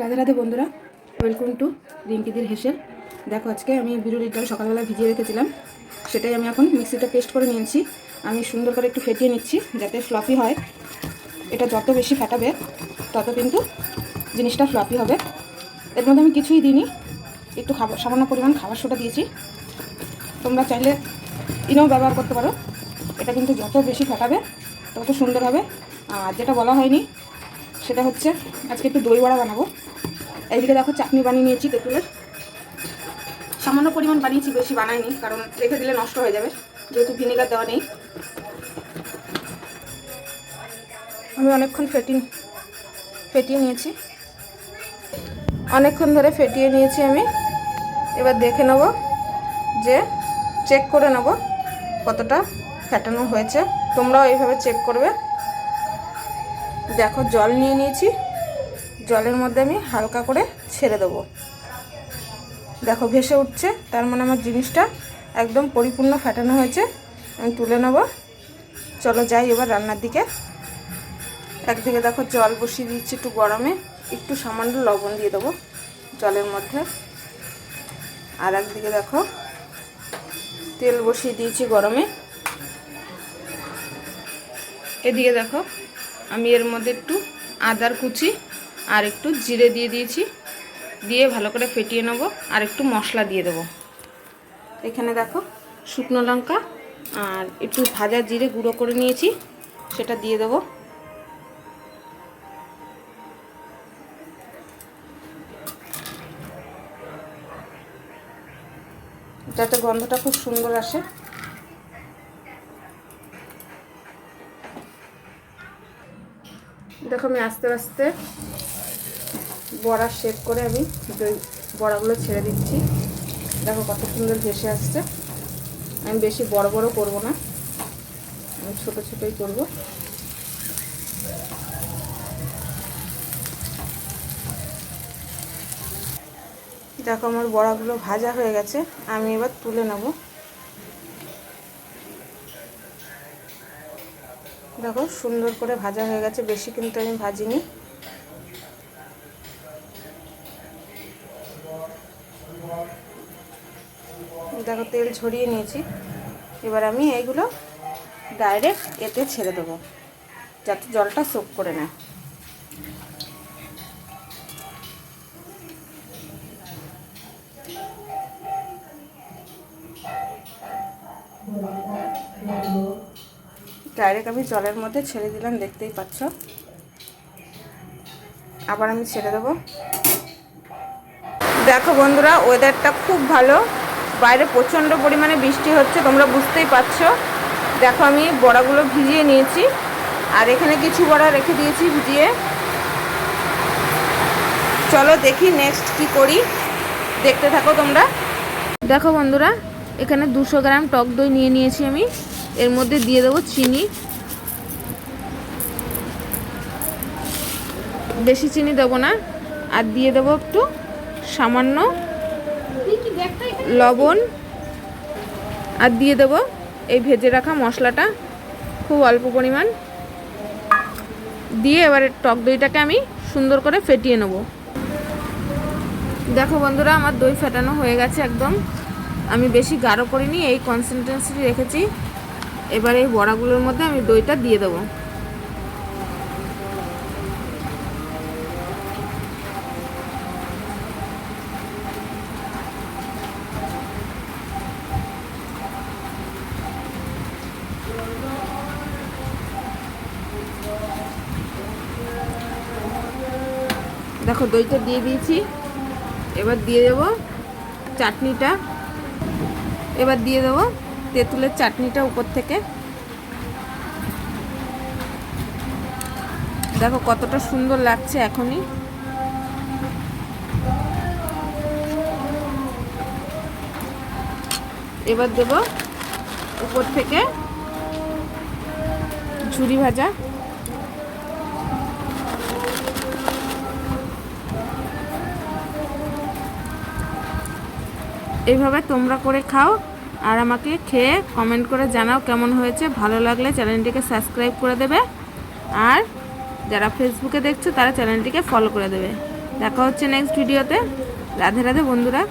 রাধে রাধে বন্ধুরা welcome to রিঙ্কিদির হেসেল। দেখো, আজকে আমি বিরুলির ডাল সকালবেলা ভিজিয়ে রেখেছিলাম, সেটাই আমি এখন মিক্সিতে পেস্ট করে নিয়েছি। আমি সুন্দর করে একটু ফেটিয়ে নিচ্ছি, যাতে ফ্লফি হয়। এটা যত বেশি ফেটাবে, তত কিন্তু জিনিসটা ফ্লফি হবে। এর মধ্যে আমি কিছুই দিইনি, একটু খাবার সামান্য পরিমাণ খাবার সোটা দিয়েছি। তোমরা চাইলে ইনোও ব্যবহার করতে পারো। এটা কিন্তু যত বেশি ফেটাবে, তত সুন্দর হবে। আর যেটা বলা হয়নি সেটা হচ্ছে আজকে একটু দই বড়া বানাবো। এইদিকে দেখো চাটনি বানিয়ে নিয়েছি তেঁতুলের। সামান্য পরিমাণ বানিয়েছি, বেশি বানাইনি, কারণ রেখে দিলে নষ্ট হয়ে যাবে, যেহেতু ভিনেগার দেওয়া নেই। আমি অনেকক্ষণ ফেটিয়ে ফেটিয়ে নিয়েছি। অনেকক্ষণ ধরে ফেটিয়ে নিয়েছি আমি। এবার দেখে নেব যে চেক করে নেব কতটা ফেটানো হয়েছে। তোমরাও এইভাবে চেক করবে। দেখো, জল নিয়ে নিয়েছি। জলের মধ্যে আমি হালকা করে ছেড়ে দেবো। দেখো, ভেসে উঠছে। তার মানে আমার জিনিসটা একদম পরিপূর্ণ ফাটানো হয়েছে। আমি তুলে নেব। চলো, যাই এবার রান্নার দিকে। একদিকে দেখো, জল বসিয়ে দিচ্ছি একটু গরমে। একটু সামান্য লবণ দিয়ে দেবো জলের মধ্যে। আর একদিকে দেখো, তেল বসিয়ে দিয়েছি গরমে। এদিকে দেখো আমি এর মধ্যে একটু আদার কুচি আর একটু জিরে দিয়ে দিয়েছি। দিয়ে ভালো করে ফেটিয়ে নেব আর একটু মশলা দিয়ে দেবো। এখানে দেখো শুকনো লঙ্কা আর একটু ভাজা জিরে গুঁড়ো করে নিয়েছি, সেটা দিয়ে দেবো। যাতে গন্ধটা খুব সুন্দর আসে। দেখো আমি আস্তে আস্তে বড়া শেপ করে আমি দই বড়াগুলো ছেড়ে দিচ্ছি। দেখো কত সুন্দর ভেসে আসছে। আমি বেশি বড় বড় করব না। আমি ছোটো ছোটোই করব। দেখো আমার বড়াগুলো ভাজা হয়ে গেছে। আমি এবার তুলে নেব। দেখো, সুন্দর করে ভাজা হয়ে গেছে, বেশি কিন্তু আমি ভাজিনি। দেখো, তেল ছড়িয়ে নিয়েছি। এবার আমি এইগুলো ডাইরেক্ট এতে ছেড়ে দেবো, যাতে জলটা সোপ করে নেয়। ডাইরেক্ট আমি জলের মধ্যে ছেড়ে দিলাম, দেখতেই পাচ্ছ। আবার আমি ছেড়ে দেবো। দেখো বন্ধুরা ওয়েদারটা খুব ভালো। বাইরে প্রচণ্ড পরিমাণে বৃষ্টি হচ্ছে, তোমরা বুঝতেই পারছ। দেখো আমি বড়াগুলো ভিজিয়ে নিয়েছি, আর এখানে কিছু বড়া রেখে দিয়েছি ভিজিয়ে। চলো দেখি নেক্সট কি করি। দেখতে থাকো তোমরা। দেখো বন্ধুরা, এখানে দুশো গ্রাম টক দই নিয়ে নিয়েছি আমি। এর মধ্যে দিয়ে দেবো চিনি। বেশি চিনি দেবো না। আর দিয়ে দেবো একটু সামান্য লবণ। আর দিয়ে দেবো এই ভেজে রাখা মশলাটা খুব অল্প পরিমাণ। দিয়ে এবারে টক দইটাকে আমি সুন্দর করে ফেটিয়ে নেব। দেখো বন্ধুরা, আমার দই ফেটানো হয়ে গেছে একদম। আমি বেশি গাঢ় করিনি, এই কনসেন্ট্রেন্সি রেখেছি। এবার এই বড়াগুলোর মধ্যে আমি দইটা দিয়ে দেবো। দেখো দইটা দিয়ে দিয়েছি। এবার দিয়ে দেবো চাটনিটা। এবার দিয়ে দেবো তেঁতুলের চাটনিটা উপর থেকে। দেখো কতটা সুন্দর লাগছে এখনই। এবার দেব উপর থেকে ঝুরি ভাজা। এইভাবে তোমরা করে খাও। আর আমাকে খেয়ে কমেন্ট করে জানাও কেমন হয়েছে। ভালো লাগলে চ্যানেলটিকে সাবস্ক্রাইব করে দেবে। আর যারা ফেসবুকে দেখছ, তারা চ্যানেলটিকে ফলো করে দেবে। দেখা হচ্ছে নেক্সট ভিডিওতে রাধে রাধে বন্ধুরা।